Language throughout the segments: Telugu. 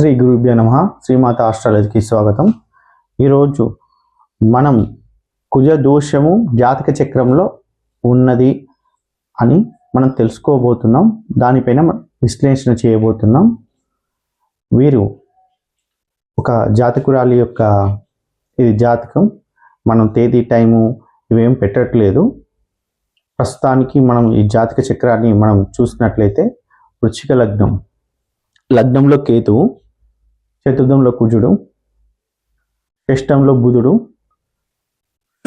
శ్రీ గురుభ్య నమ. శ్రీమాత ఆస్ట్రాలజీకి స్వాగతం. ఈరోజు మనం కుజ దోషము జాతక చక్రంలో ఉన్నది అని మనం తెలుసుకోబోతున్నాం. దానిపైన విశ్లేషణ చేయబోతున్నాం. వీరు ఒక జాతకురాలి యొక్క ఇది జాతకం. మనం తేదీ టైము ఇవేం పెట్టట్లేదు. ప్రస్తుతానికి మనం ఈ జాతక చక్రాన్ని మనం చూసినట్లయితే వృచ్చిక లగ్నం. లగ్నంలో కేతువు చతుర్థంలో కుజుడు షష్టంలో బుధుడు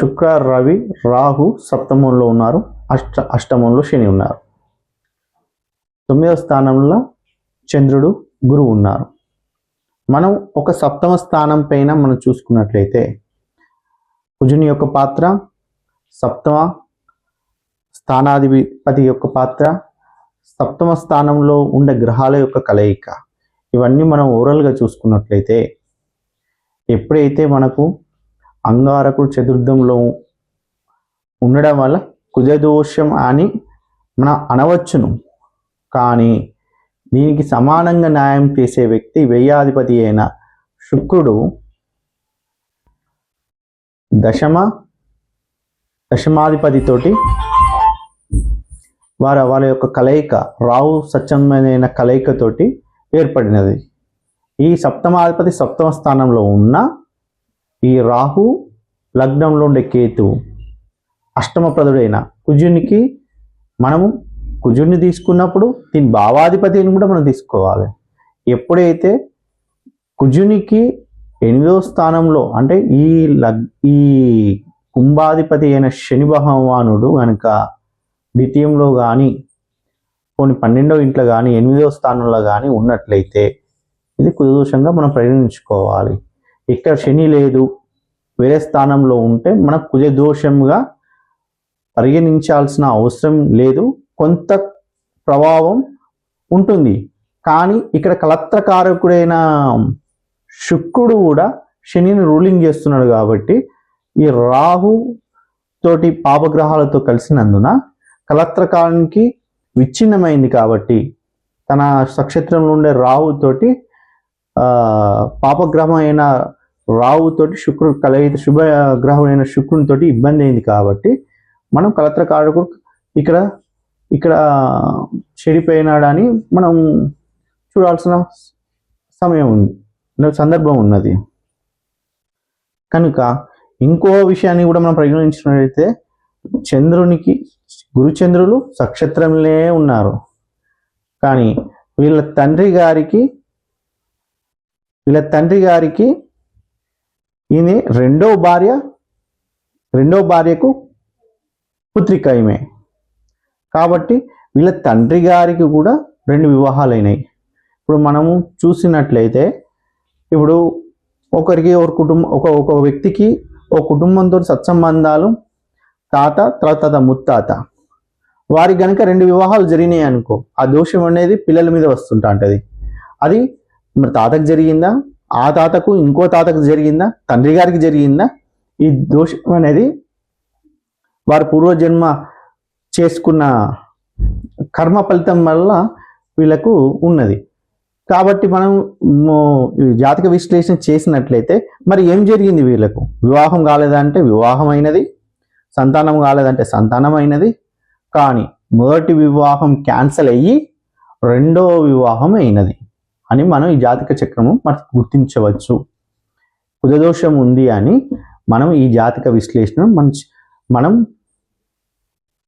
శుక్ర రవి రాహు సప్తమంలో ఉన్నారు అష్ట అష్టమంలో శని ఉన్నారు. తొమ్మిదవ స్థానంలో చంద్రుడు గురువు ఉన్నారు. మనం ఒక సప్తమ స్థానం పైన మనం చూసుకున్నట్లయితే కుజుని యొక్క పాత్ర సప్తమ స్థానాధిపతి యొక్క పాత్ర సప్తమ స్థానంలో ఉండే గ్రహాల యొక్క కలయిక. ఇవన్నీ మనం ఓవరాల్గా చూసుకున్నట్లయితే ఎప్పుడైతే మనకు అంగారకుడు చతుర్థంలో ఉండడం వల్ల కుజదోషం అని మనం అనవచ్చును. కానీ దీనికి సమానంగా న్యాయం చేసే వ్యక్తి వ్యయాధిపతి అయిన శుక్రుడు దశమ దశమాధిపతితోటి వారి వాళ్ళ యొక్క కలయిక రావు సత్యమైన కలయికతోటి ఏర్పడినది. ఈ సప్తమాధిపతి సప్తమ స్థానంలో ఉన్న ఈ రాహు లగ్నంలో ఉండే కేతు అష్టమప్రదుడైన కుజునికి మనము కుజుడిని తీసుకున్నప్పుడు దీని భావాధిపతిని కూడా మనం తీసుకోవాలి. ఎప్పుడైతే కుజునికి ఎనిమిదో స్థానంలో అంటే ఈ లగ్ ఈ కుంభాధిపతి అయిన శని భగవానుడు కనుక ద్వితీయంలో కానీ కొన్ని పన్నెండో ఇంట్లో కానీ ఎనిమిదో స్థానంలో కానీ ఉన్నట్లయితే ఇది కుదోషంగా మనం పరిగణించుకోవాలి. ఇక్కడ శని లేదు వేరే స్థానంలో ఉంటే మన కుజదోషంగా పరిగణించాల్సిన అవసరం లేదు కొంత ప్రభావం ఉంటుంది. కానీ ఇక్కడ కలత్రకారకుడైన శుక్రుడు కూడా శనిని రూలింగ్ చేస్తున్నాడు కాబట్టి ఈ రాహు తోటి పాపగ్రహాలతో కలిసినందున కలత్రకానికి విచ్ఛిన్నమైంది కాబట్టి తన నక్షత్రంలో ఉండే రావుతోటి పాపగ్రహం అయిన రావుతోటి శుక్రుడు కలయిత శుభ గ్రహమైన శుక్రునితోటి ఇబ్బంది అయింది కాబట్టి మనం కలత్రకారకుడు ఇక్కడ ఇక్కడ చెడిపోయినాడని మనం చూడాల్సిన సమయం ఉంది సందర్భం ఉన్నది. కనుక ఇంకో విషయాన్ని కూడా మనం పరిగణించినట్లయితే చంద్రునికి గురుచంద్రులు సక్షత్రంలో ఉన్నారు. కానీ వీళ్ళ తండ్రి గారికి వీళ్ళ తండ్రి గారికి ఈయన రెండో భార్య రెండో భార్యకు పుత్రిక ఈమె కాబట్టి వీళ్ళ తండ్రి గారికి కూడా రెండు వివాహాలు అయినాయి ఇప్పుడు మనము చూసినట్లయితే ఇప్పుడు ఒకరికి ఒక కుటుంబం ఒక ఒక వ్యక్తికి ఒక కుటుంబంతో సత్సంబంధాలు తాత తర్వాత ముత్తాత. వారికి గనక రెండు వివాహాలు జరిగినాయి అనుకో ఆ దోషం అనేది పిల్లల మీద వస్తుంటా అంటది. అది మరి తాతకు జరిగిందా? ఆ తాతకు ఇంకో తాతకు జరిగిందా? తండ్రి గారికి జరిగిందా? ఈ దోషం అనేది వారి పూర్వజన్మ చేసుకున్న కర్మ ఫలితం వల్ల వీళ్ళకు ఉన్నది. కాబట్టి మనం జాతక విశ్లేషణ చేసినట్లయితే మరి ఏం జరిగింది వీళ్ళకు? వివాహం కాలేదంటే వివాహం అయినది సంతానం కాలేదంటే సంతానం అయినది కానీ మొదటి వివాహం క్యాన్సిల్ అయ్యి రెండవ వివాహం అయినది అని మనం ఈ జాతక చక్రము మనకు గుర్తించవచ్చు. కుజదోషం ఉంది అని మనం ఈ జాతక విశ్లేషణ మన మనం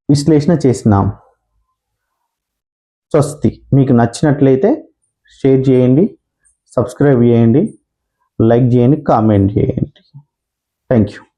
విశ్లేషణ చేసినాం. స్వస్తి. మీకు నచ్చినట్లయితే షేర్ చేయండి సబ్స్క్రైబ్ చేయండి లైక్ చేయండి కామెంట్ చేయండి. Thank you